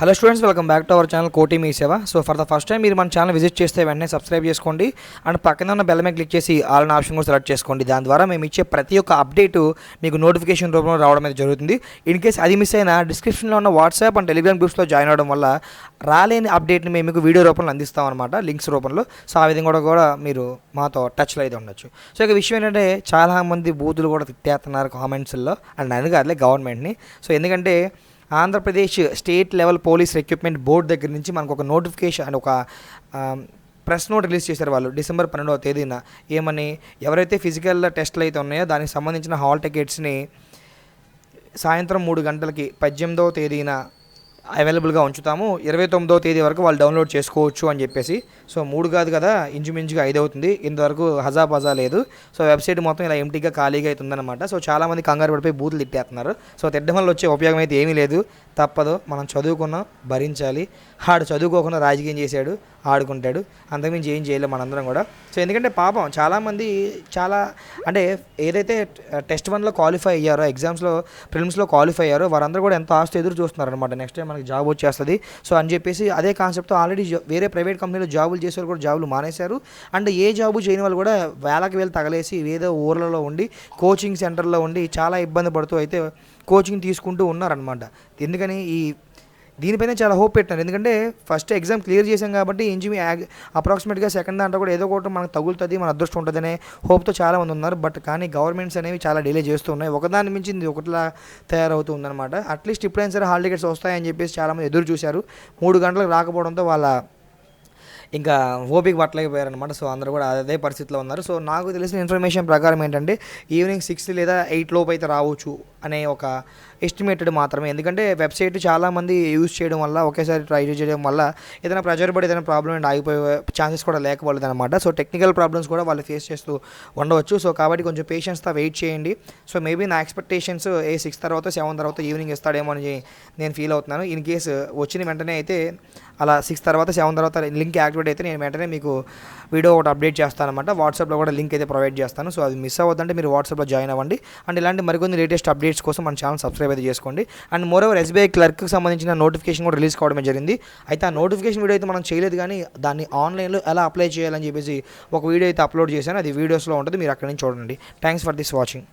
Hello students welcome back to our channel కోటి మీ సేవ so for the first time మీరు మన ఛానల్ విజిట్ చేస్తే వెంటనే సబ్స్క్రైబ్ చేసుకోండి. అండ్ పక్కన ఉన్న బెల్ మీద క్లిక్ చేసి ఆల్ అనే ఆప్షన్ కూడా సెలెక్ట్ చేసుకోండి. దాని ద్వారా మేము ఇచ్చే ప్రతి ఒక్క అప్డేట్ మీకు నోటిఫికేషన్ రూపంలో రావడం అనేది జరుగుతుంది. ఇన్ కేస్ అది మిస్ అయినా డిస్క్రిప్షన్లో ఉన్న వాట్సాప్ అండ్ టెలిగ్రామ్ గ్రూప్స్లో జాయిన్ అవ్వడం వల్ల రాలేని అప్డేట్ని మేము మీకు వీడియో రూపంలో అందిస్తాం అనమాట లింక్స్ రూపంలో. సో ఆ విధంగా కూడా కూడా మీరు మాతో టచ్లో అయితే ఉండొచ్చు. సో ఇక విషయం ఏంటంటే చాలామంది బూతులు కూడా తిట్టేస్తున్నారు కామెంట్స్లో అండ్ అందుకే కాదులే గవర్నమెంట్ని సో ఎందుకంటే Andhra Pradesh state level police recruitment board దగ్గర నుంచి మనకు ఒక నోటిఫికేషన్ అండ్ ఒక ప్రెస్ నోట్ రిలీజ్ చేశారు వాళ్ళు డిసెంబర్ పన్నెండవ తేదీన. ఏమని? ఎవరైతే ఫిజికల్ టెస్ట్లు అయితే ఉన్నాయో దానికి సంబంధించిన హాల్ టికెట్స్ని సాయంత్రం మూడు గంటలకి పద్దెనిమిదవ తేదీన అవైలబుల్గా ఉంచుతాము. ఇరవై తొమ్మిదో తేదీ వరకు వాళ్ళు డౌన్లోడ్ చేసుకోవచ్చు అని చెప్పేసి. సో మూడు కాదు కదా ఇంచుమించుగా ఐదు అవుతుంది. ఇంతవరకు హజా పజా లేదు. సో వెబ్సైట్ మొత్తం ఇలా ఎంటీగా ఖాళీగా అవుతుందన్నమాట సో చాలామంది కంగారు పడిపోయి బూతులు తిట్టేస్తున్నారు. సో తిట్టడం వల్ల వచ్చే ఉపయోగం అయితే ఏమీ లేదు. తప్పదు. మనం చదువుకున్నాం భరించాలి. ఆడు చదువుకోకుండా రాజకీయం చేశాడు. ఆడుకుంటాడు. అంతకుమించి ఏం చేయలేం మనందరం కూడా. సో ఎందుకంటే పాపం చాలామంది చాలా అంటే ఏదైతే టెస్ట్ వన్లో క్వాలిఫై అయ్యారో ఎగ్జామ్స్లో ప్రిలిమ్స్లో క్వాలిఫై అయ్యారో వారందరూ కూడా ఎంత ఆస్తి ఎదురు చూస్తున్నారు అనమాట నెక్స్ట్ టైం మనకి జాబ్ వచ్చేస్తుంది. సో అని చెప్పేసి అదే కాన్సెప్ట్తో ఆల్రెడీ వేరే ప్రైవేట్ కంపెనీలో జాబులు చేసేవారు కూడా జాబులు మానేశారు. అండ్ ఏ జాబు చేయని వాళ్ళు కూడా వేలకు వేలు తగలేసి ఏదో ఊర్లలో ఉండి కోచింగ్ సెంటర్లో ఉండి చాలా ఇబ్బంది పడుతూ అయితే కోచింగ్ తీసుకుంటూ ఉన్నారనమాట ఎందుకని ఈ దీనిపైన చాలా హోప్ పెట్టాను ఎందుకంటే ఫస్ట్ ఎగ్జామ్ క్లియర్ చేశాం కాబట్టి ఇంజిమి అప్రాక్సిమేట్గా సెకండ్ దాంట్లో కూడా ఏదో ఒకటి మనకు తగులుతుంది మన అదృష్టం ఉంటుందనే హోప్తో చాలా మంది ఉన్నారు. బట్ కానీ గవర్నమెంట్స్ అనేవి చాలా డిలే చేస్తూ ఉన్నాయి. ఒకదాని మించింది ఒకటిలా తయారవుతూ ఉందన్నమాట. అట్లీస్ట్ ఇప్పుడైనా సరే హాల్ టికెట్స్ వస్తాయని చెప్పేసి చాలామంది ఎదురు చూశారు. మూడు గంటలకు రాకపోవడంతో వాళ్ళ ఇంకా ఓపిక పట్టలేకపోయారనమాట సో అందరూ కూడా అదే పరిస్థితిలో ఉన్నారు. సో నాకు తెలిసిన ఇన్ఫర్మేషన్ ప్రకారం ఏంటంటే ఈవినింగ్ సిక్స్ లేదా ఎయిట్ లోపు అయితే రావచ్చు. అనే ఒక ఎస్టిమేటెడ్ మాత్రమే. ఎందుకంటే వెబ్సైట్ చాలామంది యూజ్ చేయడం వల్ల ఒకేసారి ట్రై చేయడం వల్ల ఏదైనా ప్రెజర్ పడి ఏదైనా ప్రాబ్లం అండ్ ఆగిపోయే ఛాన్సెస్ కూడా లేకపోలేదు అనమాట సో టెక్నికల్ ప్రాబ్లమ్స్ కూడా వాళ్ళు ఫేస్ చేస్తూ ఉండవచ్చు. సో కాబట్టి కొంచెం పేషెన్స్తో వెయిట్ చేయండి. సో మేబీ నా ఎక్స్పెక్టేషన్స్ ఏ సిక్స్ తర్వాత సెవెన్ తర్వాత ఈవినింగ్ ఇస్తాడేమో అని నేను ఫీల్ అవుతున్నాను. ఇన్ కేసు వచ్చిన వెంటనే అయితే అలా సిక్స్ తర్వాత సెవెన్ తర్వాత లింక్ యాక్టివేట్ అయితే నేను వెంటనే మీకు వీడియో ఒకటి అప్డేట్ చేస్తాను అనమాట వాట్సాప్లో కూడా లింక్ అయితే ప్రొవైడ్ చేస్తాను. సో అది మిస్ అవ్వద్దంటే మీరు వాట్సాప్లో జాయిన్ అవ్వండి. అండ్ ఇలాంటి మరికొన్ని లేటెస్ట్ అప్డేట్స్ కోసం మన ఛానల్ సబ్స్క్రైబ్ అయితే చేసుకోండి. అండ్ మోర్ ఓవర్ ఎస్బీఐ క్లర్క్కి సంబంధించిన నోటిఫికేషన్ కూడా రిలీజ్ కావడమే జరిగింది. అయితే ఆ నోటిఫికేషన్ వీడియో అయితే మనం చేయలేదు కానీ దాన్ని ఆన్లైన్లో ఎలా అప్లై చేయాలని చెప్పేసి ఒక వీడియో అయితే అప్లోడ్ చేశాను. అది వీడియోస్లో ఉంటుంది. మీరు అక్కడి నుంచి చూడండి. Thanks for this watching